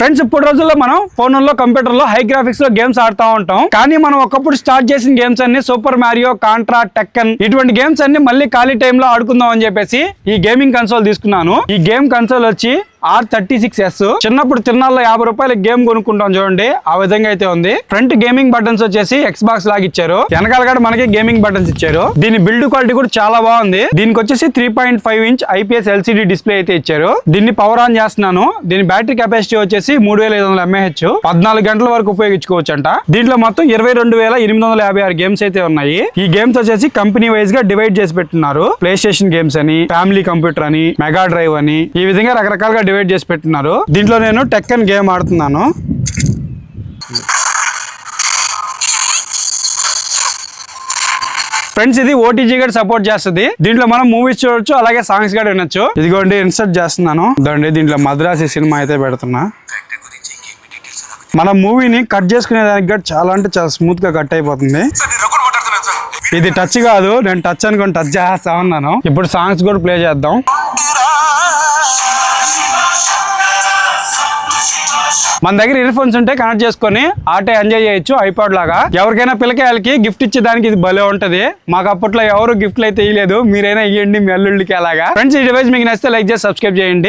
Friends ఇప్పుడు రోజుల్లో మనం ఫోన్లో కంప్యూటర్లో హై గ్రాఫిక్స్లో గేమ్స్ ఆడుతూ ఉంటాం. కానీ మనం ఒకప్పుడు స్టార్ట్ చేసిన గేమ్స్ అన్ని సూపర్ మారియో కాంట్రా టెక్కన్ ఇటువంటి గేమ్స్ అన్ని మళ్ళీ ఖాళీ టైంలో ఆడుకుందాం అని చెప్పేసి ఈ గేమింగ్ కన్సోల్ తీసుకున్నాను. ఈ గేమ్ కన్సోల్ వచ్చి ఆర్ థర్టీ సిక్స్ ఎస్ చిన్నప్పుడు తిరునాళ్ళలో యాభై రూపాయల గేమ్ కొనుక్కుంటాం చూడండి. ఆ విధంగా అయితే ఉంది. ఫ్రంట్ గేమింగ్ బటన్స్ వచ్చేసి ఎక్స్ బాక్స్ లాగా ఇచ్చారు. వెనకాల కూడా మనకి గేమింగ్ బటన్స్ ఇచ్చారు. దీని బిల్డ్ క్వాలిటీ కూడా చాలా బాగుంది. దీనికి వచ్చేసి three point five inch IPS LCD display అయితే ఇచ్చారు. దీన్ని పవర్ ఆన్ చేస్తున్నాను. దీని బ్యాటరీ కెపాసిటీ వచ్చేసి మూడు వేల ఐదు వందల ఎంఏహెచ్ పద్నాలుగు గంటల వరకు ఉపయోగించుకోవచ్చు అంట దీంట్లో మొత్తం ఇరవై రెండు వేల ఎనిమిది వందల యాభై ఆరు గేమ్స్ అయితే ఉన్నాయి. ఈ గేమ్స్ వచ్చేసి కంపెనీ వైజ్గా డివైడ్ చేసి పెట్టున్నారు. ప్లే స్టేషన్ గేమ్స్ అని ఫ్యామిలీ కంప్యూటర్ అని మెగా డ్రైవ్ అని ఈ విధంగా రకరకాలుగా డివైడ్ చేసి పెట్టినారు. దీంట్లో నేను టెక్ అండ్ గేమ్ ఆడుతున్నాను. ఫ్రెండ్స్ ఇది ఓటీజీ కూడా సపోర్ట్ చేస్తుంది. దీంట్లో మనం మూవీస్ చూడొచ్చు అలాగే సాంగ్స్ కూడా వినొచ్చు. ఇదిగోండి ఇన్సర్ట్ చేస్తున్నాను. దండి దీంట్లో మద్రాసి సినిమా అయితే పెడుతున్నా. మన మూవీని కట్ చేసుకునే దానికి కూడా చాలా అంటే చాలా స్మూత్గా కట్ అయిపోతుంది. ఇది టచ్ కాదు నేను టచ్ అనుకుని టచ్ చేస్తా ఉన్నాను. ఇప్పుడు సాంగ్స్ కూడా ప్లే చేద్దాం. మన దగ్గర ఇయర్ ఫోన్స్ ఉంటే కనెక్ట్ చేసుకొని ఆట ఎంజాయ్ చేయొచ్చు ఐపాడ్ లాగా. ఎవరికైనా పిల్లకాయలకి గిఫ్ట్ ఇచ్చేదానికి ఇది భలే ఉంటది. మాకు అప్పట్లో ఎవరు గిఫ్ట్లు అయితే ఇవ్వలేదు మీరైనా ఇవ్వండి మీ అల్లుళ్ళకి అలాగా. ఫ్రెండ్స్ ఈ డివైస్ మీకు నచ్చితే లైక్ చేసి సబ్స్క్రైబ్ చేయండి.